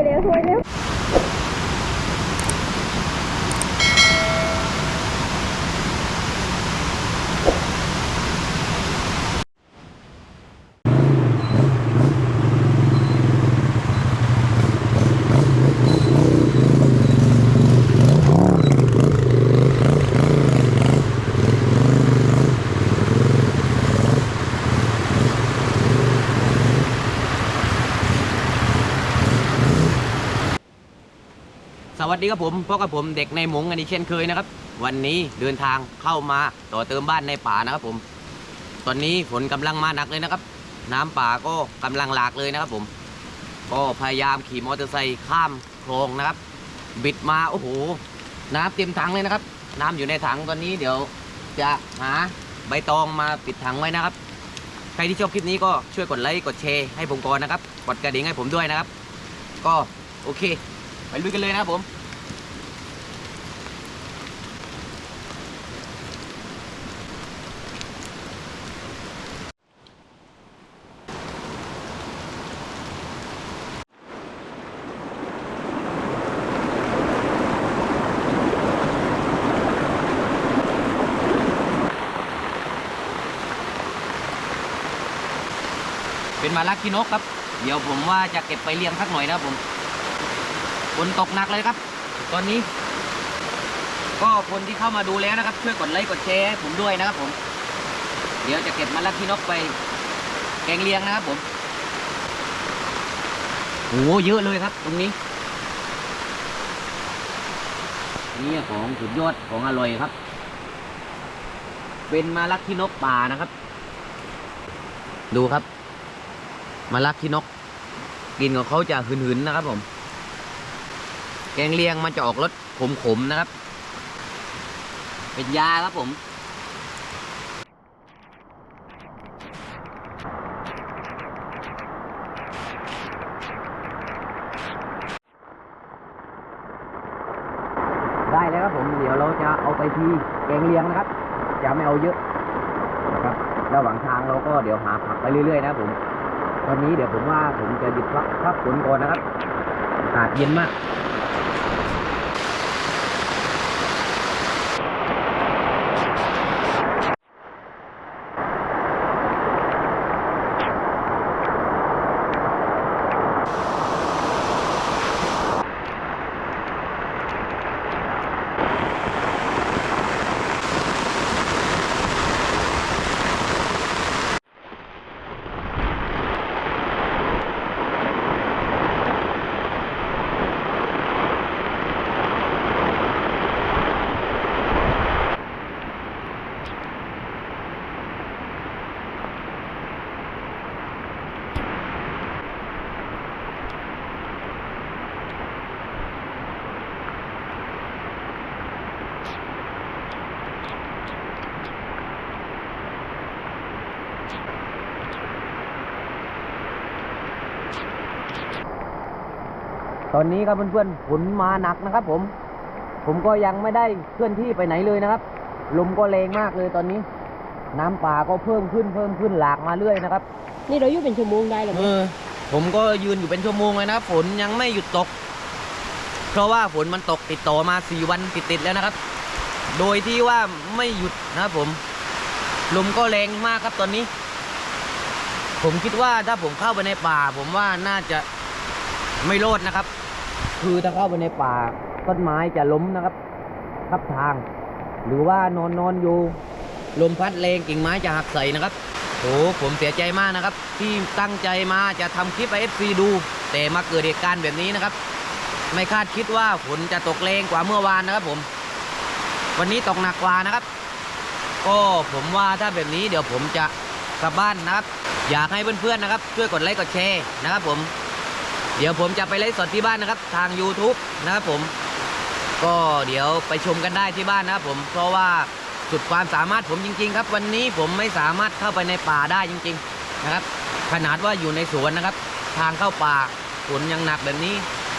วยเร็ สวัสดีครับผมพบกับผมเด็กในหมงอันนี้เช่นเคยนะครับ วันนี้เดินทางเข้ามาต่อเติมบ้านในป่านะครับผม ตอนนี้ฝนกำลังมาหนักเลยนะครับ น้ำป่าก็กำลังหลากเลยนะครับผม ก็พยายามขี่มอเตอร์ไซค์ข้ามคลองนะครับ บิดมาโอ้โห น้ำเต็มถังเลยนะครับ น้ำอยู่ในถังตอนนี้เดี๋ยวจะหาใบตองมาปิดถังไว้นะครับ ใครที่ชอบคลิปนี้ก็ช่วยกดไลค์กดแชร์ให้ผมก่อนนะครับกดกระดิ่งให้ผมด้วยนะครับ ก็โอเคไปลุยกันเลยนะครับผม เป็นมาลักขี้นกครับ เดี๋ยวผมว่าจะเก็บไปเลี้ยงสักหน่อยนะผมฝนตกหนักเลยครับ ตอนนี้ ก็คนที่เข้ามาดูแล้วนะครับ ช่วยกดไลค์กดแชร์ผมด้วยนะครับผม เดี๋ยวจะเก็บมาลักขี้นกไป แกงเลี้ยงนะครับผมโอ้เยอะเลยครับ ตรงนี้นี่ของสุดยอดของอร่อยครับ เป็นมาลักขี้นกป่านะครับ ดูครับ มาลักขี้นกกลินของเขาจะหืนๆนะครับผม แกงเลียงมันจะออกรสขมๆนะครับ เป็นยาครับผมได้แล้วครับผมเดี๋ยวเราจะเอาไปทีแกงเลียงนะครับ จะไม่เอาเยอะนะครับระหว่างทางเราก็เดี๋ยวหาผักไปเรื่อยๆ นะครับผม ตอนนี้เดี๋ยวผมว่าผมจะหยุดพักพักฝนก่อนนะครับอากาศเย็นมาก ตอนนี้ครับเพื่อนๆฝนมาหนักนะครับ ผม ผมก็ยังไม่ได้เคลื่อนที่ไปไหนเลยนะครับลมก็แรงมากเลยตอนนี้ น้ำป่าก็เพิ่มขึ้นเพิ่มขึ้นหลากมาเรื่อยนะครับ นี่เราอยู่เป็นชั่วโมงได้หรือเอไม่อผมก็ยืนอยู่เป็นชั่วโมงเลยนะครับฝนยังไม่หยุดตก เพราะว่าฝนมันตกติดต่อมาสี่วันติดๆแล้วนะครับ โดยที่ว่าไม่หยุดนะครับผมลมก็แรงมากครับตอนนี้ ผมคิดว่าถ้าผมเข้าไปในป่า ผมว่าน่าจะไม่รอดนะครับ คือถ้าเข้าไปในป่าต้นไม้จะล้มนะครับทับทาง หรือว่านอนนอนอยู่ลมพัดแรงกิ่งไม้จะหักใส่นะครับโอ้ผมเสียใจมากนะครับ ที่ตั้งใจมาจะทำคลิปให้ FC ดู แต่มาเกิดเหตุการณ์แบบนี้นะครับ ไม่คาดคิดว่าฝนจะตกแรงกว่าเมื่อวานนะครับผม วันนี้ตกหนักกว่านะครับ ก็ผมว่าถ้าแบบนี้เดี๋ยวผมจะกลับบ้านนะครับ อยากให้เพื่อนๆนะครับ ช่วยกดไลค์กดแชร์นะครับผม เดี๋ยวผมจะไปไลฟ์สดที่บ้านนะครับ ทาง YouTube นะครับผม ก็เดี๋ยวไปชมกันได้ที่บ้านนะครับผมเพราะว่าสุดความสามารถผมจริง ๆ ครับ วันนี้ผมไม่สามารถเข้าไปในป่าได้จริง ๆนะครับ ขนาดว่าอยู่ในสวนนะครับ ทางเข้าป่าฝนยังหนักแบบนี้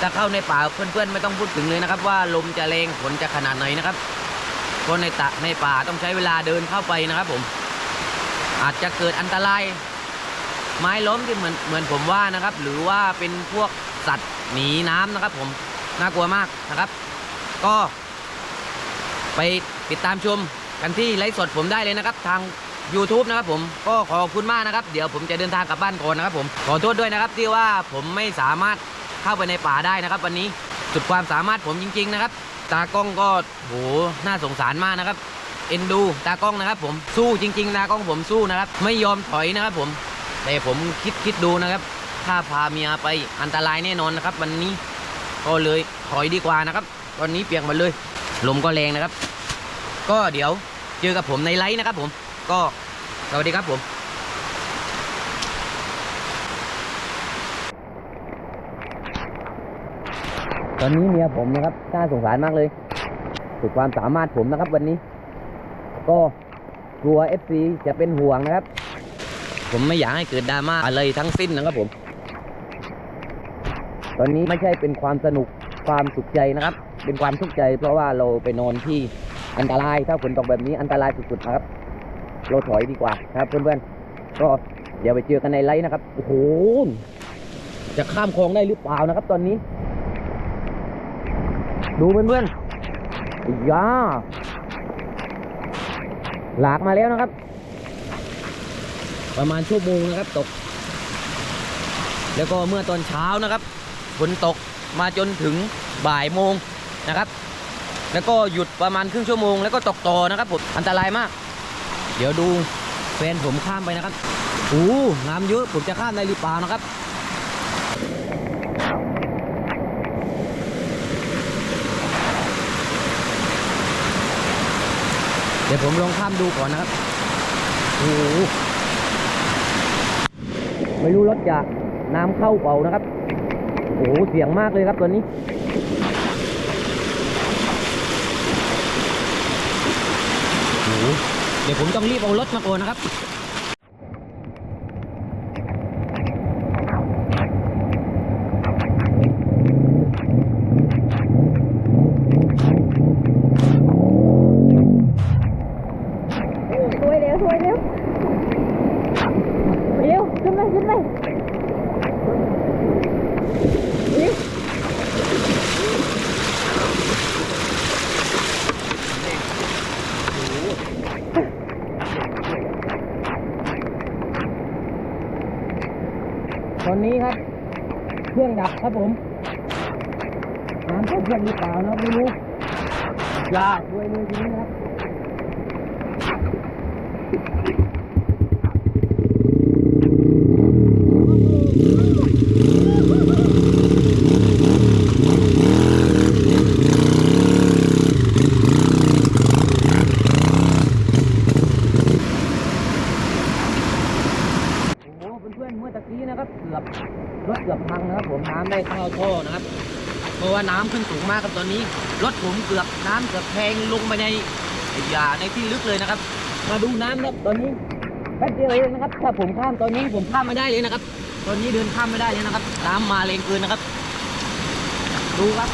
ถ้าเข้าในป่าเพื่อนๆไม่ต้องพูดถึงเลยนะครับ ว่าลมจะแรงฝนจะขนาดไหนนะครับเพราะในตะในป่าต้องใช้เวลาเดินเข้าไปนะครับผม อาจจะเกิดอันตราย ไม้ล้มที่เหมือนเหมือนผมว่านะครับ หรือว่าเป็นพวกสัตว์หนีน้ำนะครับ ผมน่ากลัวมากนะครับ ก็ไปติดตามชมกันที่ไลฟ์สดผมได้เลยนะครับ ทาง YouTube นะครับผมก็ขอบคุณมากนะครับ เดี๋ยวผมจะเดินทางกลับบ้านก่อนนะครับ ผมขอโทษด้วยนะครับ ที่ว่าผมไม่สามารถเข้าไปในป่าได้นะครับ วันนี้สุดความสามารถผมจริง ๆนะครับ ตากล้องก็โหน่าสงสารมากนะครับเอ็นดูตากล้องนะครับ ผมสู้จริง ๆ ตากล้องผมสู้นะครับ ไม่ยอมถอยนะครับผม แต่ผมคิดคิดดูนะครับ ถ้าพาเมียไปอันตรายแน่นอนนะครับ วันนี้ก็เลยถอยดีกว่านะครับ ตอนนี้เปียกหมดเลย ลมก็แรงนะครับ ก็เดี๋ยวเจอกับผมในไลฟ์นะครับผม ก็สวัสดีครับผมตอนนี้เมียผมนะครับน่าสงสารมากเลยสุดความสามารถผมนะครับวันนี้ ก็กลัว FC จะเป็นห่วงนะครับ ผมไม่อยากให้เกิดดราม่าอะไรทั้งสิ้นนะครับผม ตอนนี้ไม่ใช่เป็นความสนุกความสุขใจนะครับ เป็นความทุกข์ใจ เพราะว่าเราไปนอนที่อันตรายถ้าฝนตกแบบนี้อันตรายสุดๆนะครับ เราถอยดีกว่าครับเพื่อนๆก็เดี๋ยวไปเจอกันในไลฟ์นะครับโอ้โหจะข้ามคลองได้หรือเปล่านะครับ ตอนนี้ ดูเพื่อนๆอ้ยาหลากมาแล้วนะครับ ประมาณชั่วโมงนะครับตก แล้วก็เมื่อตอนเช้านะครับฝนตกมาจนถึงบ่ายโมงนะครับ แล้วก็หยุดประมาณครึ่งชั่วโมงแล้วก็ตกต่อนะครับผมอันตรายมาก เดี๋ยวดูแฟนผมข้ามไปนะครับโอ้น้ำเยอะผมจะข้ามได้หรือเปล่านะครับเดี๋ยวผมลองข้ามดูก่อนนะครับ โอ้ ไม่รู้รถจะน้ำเข้าเปล่านะครับ โอ้โหเสียงมากเลยครับตัวนี้โอ้โหเดี๋ยวผมต้องรีบเอารถมาโอนนะครับ ช่วยเร็วช่วยเร็วเร็วขึ้นไปขึ้นไปเร็ว ตอนนี้ครับ เครื่องดับครับผมน้ำเข้าเครื่องหรือเปล่านะครับไม่รู้ยาด้วยเลยทีนี้ครับ โอ้โหเพื่อนๆเมื่อตะกี้นะครับเกือบรถเกือบพังนะครับ ผมน้ำได้เข้าท่อนะครับ เพราะว่าน้ำขึ้นสูงมากครับตอนนี้ รถผมเกือบน้ำเกือบ แทงลงไปในอย่าในที่ลึกเลยนะครับ มาดูน้ำครับตอนนี้แป๊บเดียวเองนะครับ ถ้าผมข้ามตอนนี้ผมข้ามไม่ได้เลยนะครับ ตอนนี้เดินข้ามไม่ได้เลยนะครับ น้ำมาแรงเกินนะครับ ดูครับ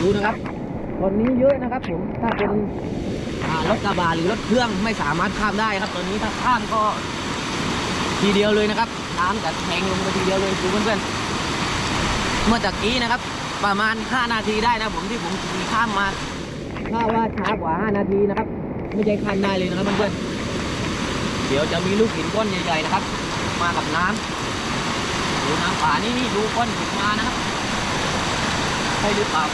ดูนะครับ ตอนนี้เยอะนะครับ ผมถ้าเป็นรถกระบะหรือรถเครื่องไม่สามารถข้ามได้ครับ ตอนนี้ถ้าข้ามก็ทีเดียวเลยนะครับน้ำจะแทงลงไปทีเดียวเลยดูเพื่อนๆเมื่อตะกี้นะครับ ประมาณ 5 นาทีได้นะผมที่ผมขี่ข้ามมาถ้าว่าช้ากว่า 5 นาทีนะครับ ไม่ใช่ข้ามได้เลยนะครับเพื่อนๆเดี๋ยวจะมีลูกหินก้อนใหญ่ๆนะครับ มากับน้ำดูน้ำป่านี่นี่ดูก้อนหินมานะครับใช่หรือเปล่า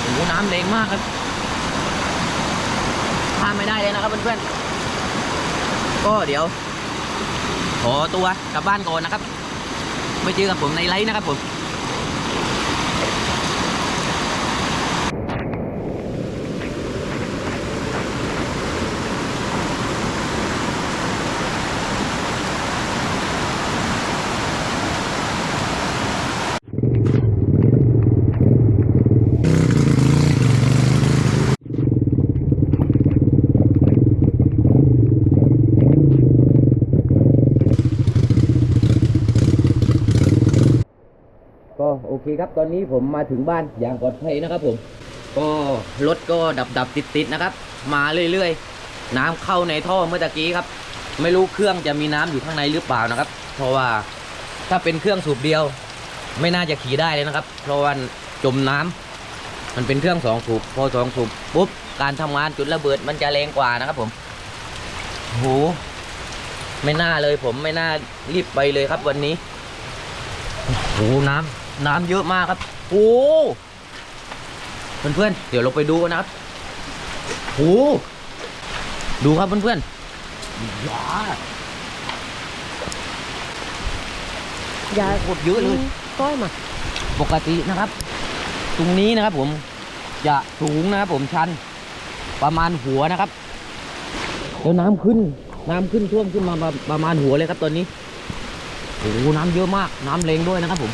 โอ้โหน้ำแรงมากครับข้ามไม่ได้เลยนะครับเพื่อนๆก็เดี๋ยวขอตัวกลับบ้านก่อนนะครับ ไปเจอกับผมในไลฟ์นะครับผม ก็โอเครับ ตอนนี้ผมมาถึงบ้านอย่างปลอดภัยนะครับผม ก็รถก็ดับดับติดติดนะครับ มาเรื่อยๆ น้ำเข้าในท่อเมื่อตะกี้ครับ ไม่รู้เครื่องจะมีน้ำอยู่ข้างในหรือเปล่านะครับ เพราะว่าถ้าเป็นเครื่องสูบเดียว ไม่น่าจะขี่ได้เลยนะครับ เพราะว่าจมน้ำมันเป็นเครื่องสองสูบพอสองสูบปุ๊บการทำงานจุดระเบิดมันจะแรงกว่านะครับผมโหไม่น่าเลยผมไม่น่ารีบไปเลยครับวันนี้โหน้ำ น้ำเยอะมากครับ โอ้เพื่อนๆเดี๋ยวเราไปดูกันนะครับโหดูครับเพื่อนๆว้าอย่าโคตรเยอะเลยก้อยมาปกตินะครับ ตรงนี้นะครับผมจะสูงนะครับผมชัน ประมาณหัวนะครับแล้วน้ำขึ้น น้ำขึ้นท่วมขึ้นมาประประมาณหัวเลยครับตอนนี้โอ้โหน้ำเยอะมาก น้ำแรงด้วยนะครับผม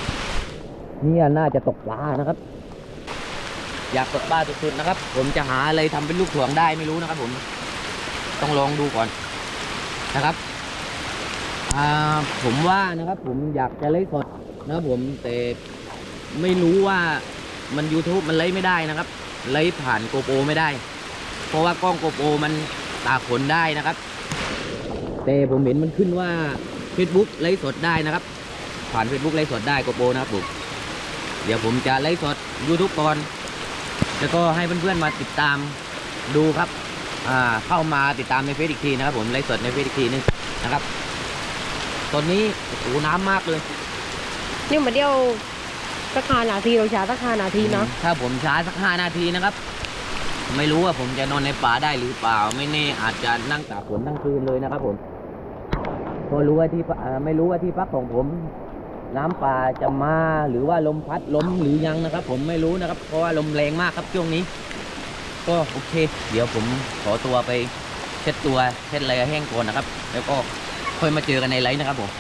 เนี่ยน่าจะตกปลานะครับ อยากตกปลาสุดๆนะครับ ผมจะหาอะไรทำเป็นลูกถ่วงได้ไม่รู้นะครับผม ต้องลองดูก่อนนะครับผมว่านะครับ ผมอยากจะไลฟ์สดนะครับผมแต่ไม่รู้ว่ามัน YouTube มันไลฟ์ไม่ได้นะครับ ไลฟ์ผ่านโกโปรไม่ได้ เพราะว่ากล้องโกโปรมันตากฝนได้นะครับ แต่ผมเห็นมันขึ้นว่า Facebook ไลฟ์สดได้นะครับ ผ่าน Facebook ไลฟ์สดได้โกโปรนะครับผม เดี๋ยวผมจะไลฟ์สด YouTube ก่อน แล้วก็ให้เพื่อนๆมาติดตามดูครับอ่าเข้ามาติดตามในเฟซอีกทีนะครับ ผมไลฟ์สดในเฟซอีกทีนึงนะครับ ตอนนี้โอ้โหน้ำมากเลยนี่มาเดียวสักห้านาทีเราช้าสักห้านาทีนะถ้าผมช้าสักห้านาทีนะครับ ไม่รู้ว่าผมจะนอนในป่าได้หรือเปล่า ไม่แน่อาจจะนั่งตากฝนทั้งคืนเลยนะครับ ผมเพอรู้ว่าที่พักอ่าไม่รู้ว่าที่พักของผม น้ำป่าจะมาหรือว่าลมพัดล้มหรือยังนะครับ ผมไม่รู้นะครับ เพราะว่าลมแรงมากครับช่วงนี้ ก็โอเค เดี๋ยวผมขอตัวไปเช็ดตัวเช็ดอะไรให้แห้งก่อนนะครับ แล้วก็ค่อยมาเจอกันในไลฟ์นะครับผม